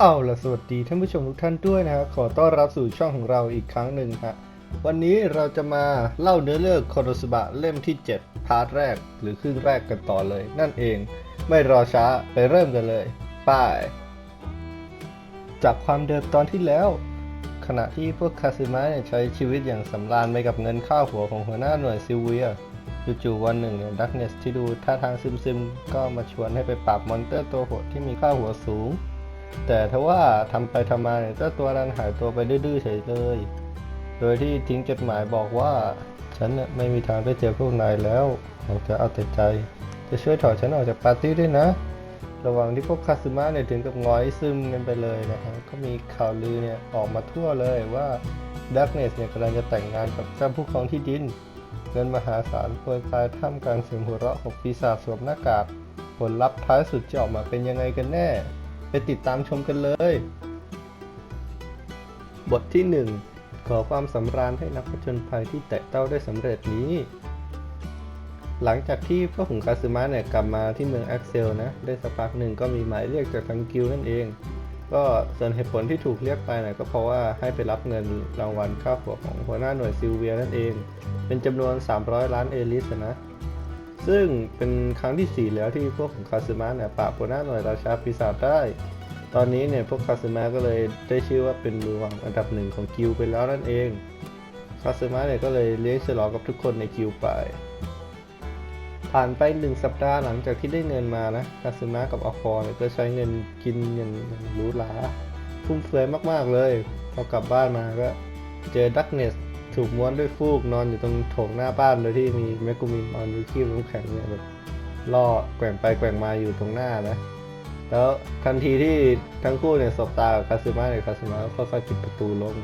เอาละสวัสดีท่านผู้ชมทุกท่านด้วยนะครับขอต้อนรับสู่ช่องของเราอีกครั้งหนึ่งฮะวันนี้เราจะมาเล่าเนื้อเรื่องโคโนสบะเล่มที่ 7 พาร์ทแรกหรือครึ่งแรกกันต่อเลย นั่นเองไม่รอช้าไปเริ่มกันเลยไป้ายจากความเดิมตอนที่แล้ว ขณะที่พวกคาซึมะเนี่ยใช้ชีวิตอย่างสำราญไปกับเงินค่าหัวของหัวหน้าหน่วยซิเวียจู่ๆวันหนึ่งเนี่ยดักเนสที่ดูท่าทางซึมๆ ก็มาชวนให้ไปปราบมอนเตอร์ตัวโหดที่มีค่าหัวสูง แต่ทว่าทำไปทำมาเนี่ยเจ้าตัวนั้นหายตัวไปดื้อๆเฉยเลย โดยที่ทิ้งจดหมายบอกว่า ฉันน่ไม่มีทางได้เจอพวกนายแล้วหากจะเอาแต่ใจ จะช่วยถอดฉันออกจากปาร์ตี้ด้วยนะ ระหว่างที่พวกคาซึมะเนี่ยถึงกับง้อยซึมกันไปเลยนะครับก็มีข่าวลือเนี่ยออกมาทั่วเลยว่าดักเนสเนี่ยกำลังจะแต่งงานกับเจ้าผู้ครองที่ดินเงินมหาศาลโปรยปลายท่ามกลางเสียงหัวเราะของปีศาจสวมหน้ากากผลลัพธ์ท้ายสุดจะออกมาเป็นยังไงกันแน่ ติดตามชมกันเลย บทที่ 1 ขอความสำราญให้นักผจญภัยที่แตะเต้าได้สำเร็จนี้ หลังจากที่พวกขุนคาซึมะเนี่ยกลับมาที่เมืองแอ็กเซลนะ ได้สักพักหนึ่งก็มีหมายเรียกจากทางกิลนั่นเอง ก็ส่วนเหตุผลที่ถูกเรียกไปเนี่ยก็เพราะว่าให้ไปรับเงินรางวัลค่าหัวของหัวหน้าหน่วยซิลเวียนั่นเอง เป็นจำนวน 300 ล้านเอลิสนะซึ่งเป็นครั้งที่ 4 แล้วที่พวกของคาซึมะเนี่ยปราบหัวหน้าหน่วยราชาปีศาจได้ ตอนนี้เนี่ยพวกคาซึมะก็เลยได้ชื่อว่าเป็นมือวางอันดับหนึ่งของกิลไปแล้วนั่นเองคาซึมะเนี่ยก็เลยเลี้ยงฉลองกับทุกคนในกิลไปผ่านไปหนึ่งสัปดาห์หลังจากที่ได้เงินมานะคาซึมะกับอคอเนี่ยก็ใช้เงินกินอย่างหรูหราฟุ่มเฟือยมากๆเลยพอกลับบ้านมาก็เจอดักเนสถูกม้วนด้วยฟูกนอนอยู่ตรงโถงหน้าบ้านโดยที่มีแมกกูมินนอนอยู่ขี้น้ำแข็งเนี่ยแบบล่อแกว่งไปแกว่งมาอยู่ตรงหน้านะ แล้วทันทีที่ทั้งคู่เนี่ยสบตากับคาซึมะเนี่ยคาซึมะก็ค่อยๆปิดประตูลง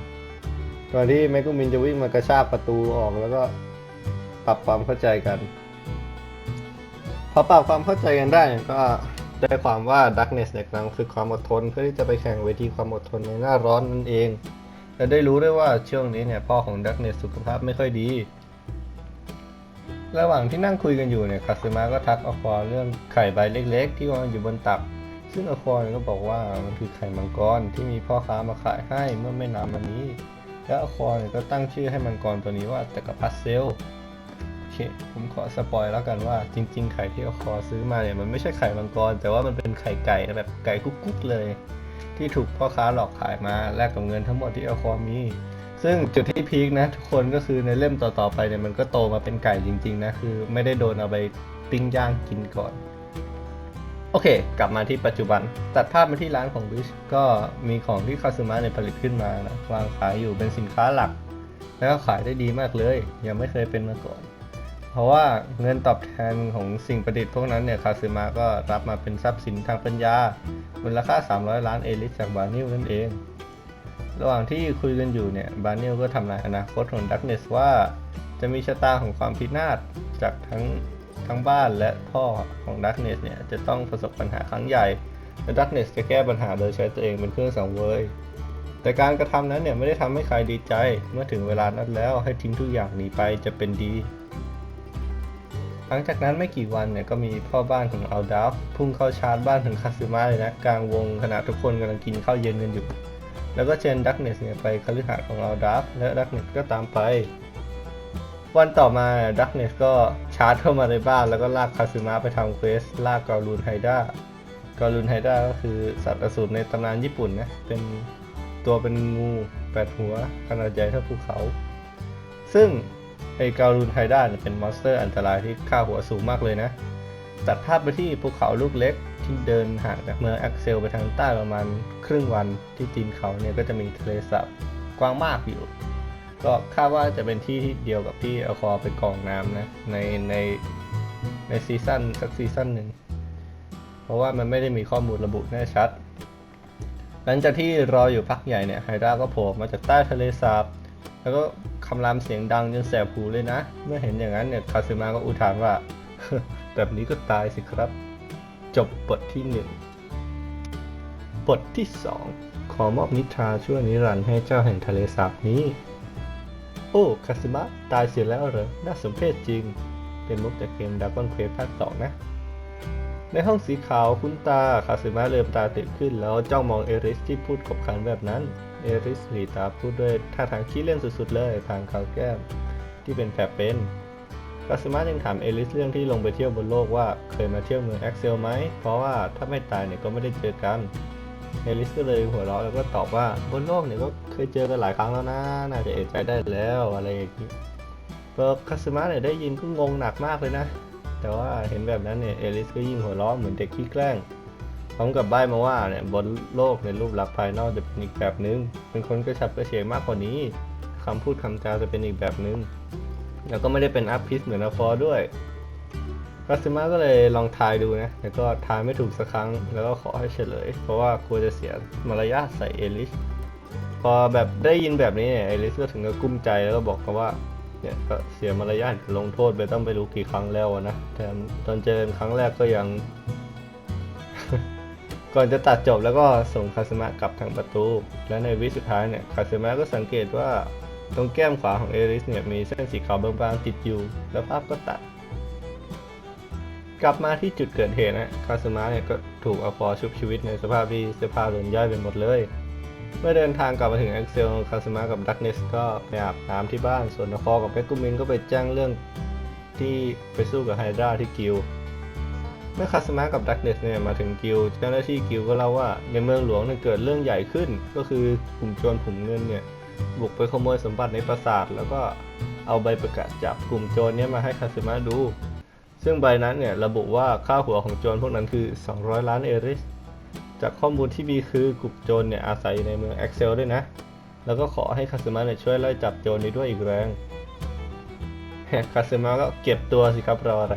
ก่อนที่แมกกูมินจะวิ่งมากระชากประตูออกแล้วก็ปรับความเข้าใจกัน พอปรับความเข้าใจกันได้ก็ได้ความว่าดักเนสเนี่ยกำลังฝึกความอดทนเพื่อที่จะไปแข่งเวทีความอดทนในหน้าร้อนนั่นเองและได้รู้ด้วยว่าช่วงนี้เนี่ยพ่อของดักเนสสุขภาพไม่ค่อยดี ระหว่างที่นั่งคุยกันอยู่เนี่ยคาซึมะก็ทักอควาเรื่องไข่ใบเล็ก ๆ ที่วางอยู่บนตัก ซึ่งอควาเนี่ยก็บอกว่ามันคือไข่มังกรที่มีพ่อค้ามาขายให้เมื่อไม่นานมานี้ และอควาเนี่ยก็ตั้งชื่อให้มังกรตัวนี้ว่าจักรพรรดิเซลโอเคผมขอสปอยแล้วกันว่าจริง ๆ ไข่ที่อาคอซื้อมาเนี่ยมันไม่ใช่ไข่มังกร แต่ว่ามันเป็นไข่ไก่แบบไก่กุ๊กๆเลย ที่ถูกพ่อค้าหลอกขายมาแลกกับเงินทั้งหมดที่อาคอมีซึ่งจุดที่พีคนะทุกคนก็คือในเล่มต่อๆไปเนี่ยมันก็โตมาเป็นไก่จริง ๆ นะ คือไม่ได้โดนเอาไปปิ้งย่างกินก่อน โอเค กลับมาที่ปัจจุบัน ตัดภาพมาที่ร้านของบิชก็มีของที่คาซึมะเนี่ยผลิตขึ้นมานะวางขายอยู่เป็นสินค้าหลัก แล้วก็ขายได้ดีมากเลย ยังไม่เคยเป็นมาก่อน เพราะว่าเงินตอบแทนของสิ่งประดิษฐ์พวกนั้นเนี่ยคาซึมะก็รับมาเป็นทรัพย์สินทางปัญญามูลค่า 300 ล้านเอลิสจากบานิลนั่นเอง ระหว่างที่คุยกันอยู่เนี่ยบานิลก็ทำนายอนาคตของดักเนสว่า จะมีชะตาของความพินาศจากทั้ง ทั้งบ้านและพ่อของดักเนสเนี่ยจะต้องประสบปัญหาครั้งใหญ่และดักเนสจะแก้ปัญหาโดยใช้ตัวเองเป็นเครื่องสังเวยแต่การกระทำนั้นเนี่ยไม่ได้ทำให้ใครดีใจ เมื่อถึงเวลานั้นแล้วให้ทิ้งทุกอย่างหนีไปจะเป็นดี หลังจากนั้นไม่กี่วันเนี่ยก็มีพ่อบ้านของอัลดาฟพุ่งเข้าชาร์จบ้านถึงคาซึมะเลยนะกลางวงขณะทุกคนกำลังกินข้าวเย็นกันอยู่ แล้วก็เชิญดักเนสเนี่ยไปคฤหาสน์ของอัลดาฟและดักเนสก็ตามไป วันต่อมาดักเนสก็ชาร์จเข้ามาในบ้านแล้วก็ลากคาซึมะไปทำเควสลากาลูนไฮด้ากาลูนไฮด้าก็คือสัตว์อสูรในตำนานญี่ปุ่นนะ เป็นตัวเป็นงูแปดหัวขนาดใหญ่เท่าภูเขา ซึ่งไอ้กาลูนไฮด้าเป็นมอนสเตอร์อันตรายที่ฆ่าหัวสูงมากเลยนะ ตัดภาพไปที่ภูเขาลูกเล็กที่เดินห่างจากเมืองแอ็กเซลไปทางใต้ประมาณครึ่งวันที่ตีนเขาเนี่ยก็จะมีทะเลสาบกว้างมากอยู่ ก็คาดว่าจะเป็นที่เดียวกับที่เอาคอไปกองน้ำนะ ในในในซีซั่นสักซีซั่นหนึ่ง เพราะว่ามันไม่ได้มีข้อมูลระบุแน่ชัด หลังจากที่รออยู่พักใหญ่เนี่ยไฮด้าก็โผล่มาจากใต้ทะเลสาบ แล้วก็คำรามเสียงดังจนแสบหูเลยนะ เมื่อเห็นอย่างนั้นเนี่ยคาซึมะก็อุทานว่า แบบนี้ก็ตายสิครับ จบบทที่หนึ่งบทที่สองขอมอบนิทราชั่วนิรันดร์ให้เจ้าแห่งทะเลสาบนี้ โอ้คาซึมะตายเสียแล้วเหรอ น่าสมเพชจริง เป็นมุกจากเกมดับเบิลเควสภาคสองนะ ในห้องสีขาวคุ้นตาคาซึมะเริ่มตาตื่นขึ้นแล้วจ้องมองเอริสที่พูดขบขันแบบนั้น เอริสหลีตาพูดด้วยท่าทางขี้เล่นสุดๆเลยทางเขาแก้มที่เป็นแผลเป็นคาซึมะยังถามเอริสเรื่องที่ลงไปเที่ยวบนโลกว่าเคยมาเที่ยวเมืองแอ็กเซลไหม เพราะว่าถ้าไม่ตายเนี่ยก็ไม่ได้เจอกัน เอลิสก็เลยหัวเราะแล้วก็ตอบว่าบนโลกเนี่ยก็เคยเจอกันหลายครั้งแล้วนะ น่าจะเอะใจได้แล้วอะไรอย่างนี้พอคาซึมะเนี่ยได้ยินก็งงหนักมากเลยนะ แต่ว่าเห็นแบบนั้นเนี่ยเอลิสก็ยิ่งหัวเราะเหมือนเด็กขี้แกล้งพร้อมกับใบมาว่าเนี่ยบนโลกในรูปลักษณ์ภายนอกจะเป็นอีกแบบนึง เป็นคนกระฉับกระเฉงมากกว่านี้คำพูดคำจาจะเป็นอีกแบบนึง แล้วก็ไม่ได้เป็นอัพพิสเหมือนอาฟอร์ด้วย คาซึมะก็เลยลองทายดูนะแต่ก็ทายไม่ถูกสักครั้ง แล้วก็ขอให้เฉลย เพราะว่ากลัวจะเสียมารยาทใส่เอลิส พอแบบได้ยินแบบนี้เนี่ยเอลิสก็ถึงกับกุ้มใจแล้วก็บอกเขาว่า เนี่ยก็เสียมารยาทลงโทษไปต้องไปรู้กี่ครั้งแล้วนะแต่ตอนเจอกันครั้งแรกก็ยัง ก่อนจะตัดจบแล้วก็ส่งคาซึมะกลับทางประตู และในวิสุดท้ายเนี่ยคาซึมะก็สังเกตว่าตรงแก้มขวาของเอริสเนี่ยมีเส้นสีขาวบางๆติดอยู่ แล้วภาพก็ตัด กลับมาที่จุดเกิดเหตุนะคาซึมะเนี่ยก็ถูกอาฟอร์ชุบชีวิตในสภาพที่เสื้อผ้าโดนย่อยไปหมดเลย เมื่อเดินทางกลับมาถึงเอ็กเซลคาซึมะกับดักเนสก็ไปอาบน้ำที่บ้าน ส่วนอาฟอร์กับเปกกุมินก็ไปแจ้งเรื่องที่ไปสู้กับไฮดราที่กิลเมื่อคาซึมะกับดักเนสเนี่ยมาถึงกิลเจ้าหน้าที่กิลก็เล่าว่าในเมืองหลวงเนี่ยเกิดเรื่องใหญ่ขึ้น ก็คือกลุ่มโจรผุมเงินเนี่ยบุกไปขโมยสมบัติในปราสาท แล้วก็เอาใบประกาศจับกลุ่มโจรเนี่ยมาให้คาซึมะดู ซึ่งใบนั้นเนี่ยระบุว่าค่าหัวของโจรพวกนั้นคือ 200 ล้านเอริส จากข้อมูลที่มีคือกลุ่มโจรเนี่ยอาศัยอยู่ในเมืองเอ็กเซลด้วยนะ แล้วก็ขอให้คาซึมะเนี่ยช่วยไล่จับโจรนี้ด้วยอีกแรงคาซึมะก็เก็บตัวสิครับรออะไร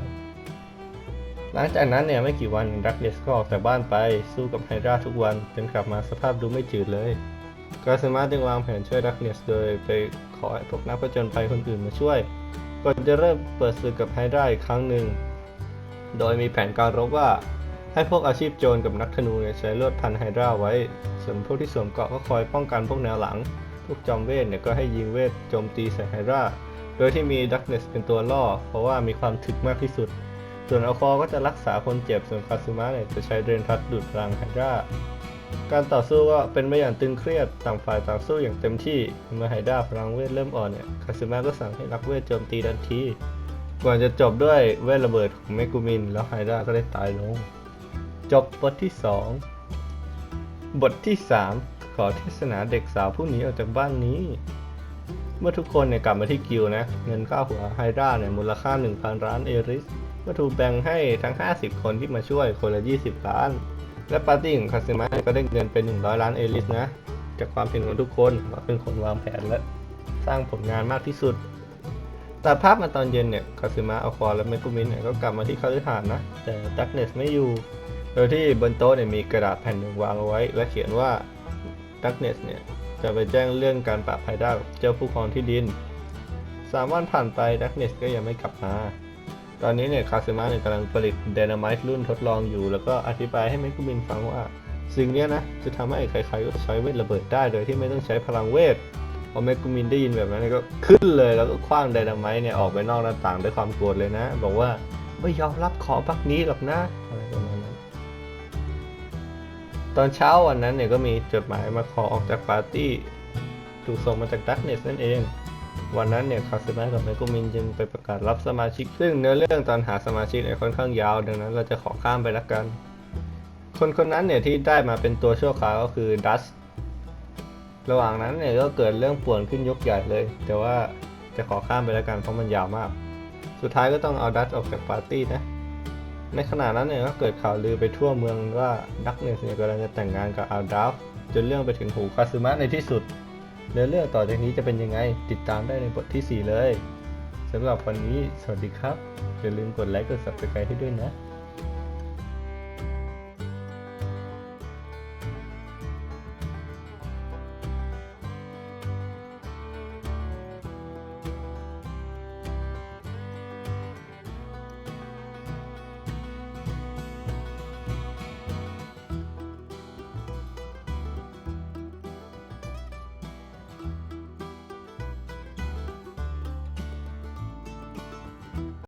หลังจากนั้นเนี่ยไม่กี่วันดักเดสก็ออกจากบ้านไปสู้กับไฮดราทุกวันจนกลับมาสภาพดูไม่จืดเลยคาซึมะจึงวางแผนช่วยดักเนสโดยไปขอให้พวกนักผจญภัยคนอื่นมาช่วย ก่อนจะเริ่มเปิดศึกกับไฮดราอีกครั้งหนึ่ง โดยมีแผนการรบว่าให้พวกอาชีพโจรกับนักธนูเนี่ยใช้เลวดพันไฮดราไว้ ส่วนพวกที่สวมเกราะก็คอยป้องกันพวกแนวหลัง พวกจอมเวทเนี่ยก็ให้ยิงเวทโจมตีใส่ไฮดราโดยที่มีดักเนสเป็นตัวล่อ เพราะว่ามีความถึกมากที่สุด ส่วนอัลฟอร์ก็จะรักษาคนเจ็บ ส่วนคาซึมะเนี่ยจะใช้เดรนทัดดูดพลังไฮดรา การต่อสู้ก็เป็นไปอย่างตึงเครียดต่างฝ่ายต่างสู้อย่างเต็มที่เมื่อไฮด้าพลังเวทเริ่มอ่อนเนี่ยคาซึมะก็สั่งให้นักเวทโจมตีทันทีก่อนจะจบด้วยเวทระเบิดของเมกุมิน แล้วไฮด้าก็ได้ตายลง จบบทที่ 2 บทที่ 3 ขอเทศนาเด็กสาวผู้หนีออกจากบ้านนี้ เมื่อทุกคนเนี่ยกลับมาที่กิลด์นะ เงินค่าหัวไฮด้าเนี่ยมูลค่า 1,000ล้านเอริสก็ถูกแบ่งให้ทั้ง 50 คนที่มาช่วยคนละ 20 ล้าน และปาร์ตี้ของคาซึมะก็ได้เงินเป็น 100 ล้านเอลิสนะ จากความเห็นของทุกคนว่าเป็นคนวางแผนและสร้างผลงานมากที่สุดแต่ภาพมาตอนเย็นเนี่ยคาซึมะอัลฟอและเมกุมินเนี่ยก็กลับมาที่คาลิหานนะ แต่ดักเนสไม่อยู่ โดยที่บนโต๊ะเนี่ยมีกระดาษแผ่นหนึ่งวางเอาไว้ และเขียนว่าดักเนสเนี่ยจะไปแจ้งเรื่องการปราบไฮด้าเจ้าผู้ครองที่ดินสามวันผ่านไปดักเนสก็ยังไม่กลับมา ตอนนี้เนี่ยคาซึมะเนี่ยกำลังผลิตเดนาม t e รุ่นทดลองอยู่ แล้วก็อธิบายให้เมกุมินฟังว่า สิ่งนี้นะ จะทำให้ใครๆก็ใช้เวทระเบิดได้ โดยที่ไม่ต้องใช้พลังเวทพอเมกุมินได้ยินแบบนั้นก็ขึ้นเลยแล้วก็คว้างไดนามต์เนี่ยออกไปนอกหน้าต่างด้วยความโกรธเลยนะ บอกว่าไม่ยอมรับของพักนี้หรอกนะอะไรประมาณนั้นตอนเช้าวันนั้นเนี่ยก็มีจดหมายมาขอออกจากปาร์ตี้ถูกส่งมาจากดักเนสนั่นเอง วันนั้นเนี่ยคาซึมะกับไมโกมินจึงไปประกาศรับสมาชิก ซึ่งเนื้อเรื่องตอนหาสมาชิกเนี่ยค่อนข้างยาว ดังนั้นเราจะขอข้ามไปละกัน คนคนนั้นเนี่ยที่ได้มาเป็นตัวชั่วคราวก็คือดัสระหว่างนั้นเนี่ยก็เกิดเรื่องป่วนขึ้นยกใหญ่เลย แต่ว่าจะขอข้ามไปแล้วกันเพราะมันยาวมาก สุดท้ายก็ต้องเอาดัสออกจากปาร์ตี้นะ ในขณะนั้นเนี่ยก็เกิดข่าวลือไปทั่วเมืองว่าดักเนสเนี่ยกำลังจะแต่งงานกับอัลดาฟจนเรื่องไปถึงหูคาซึมะในที่สุด เนื้อเรื่องต่อจากนี้จะเป็นยังไง ติดตามได้ในบทที่ 4 เลยสำหรับวันนี้ สวัสดีครับ อย่าลืมกดไลค์กด subscribe ให้ด้วยนะ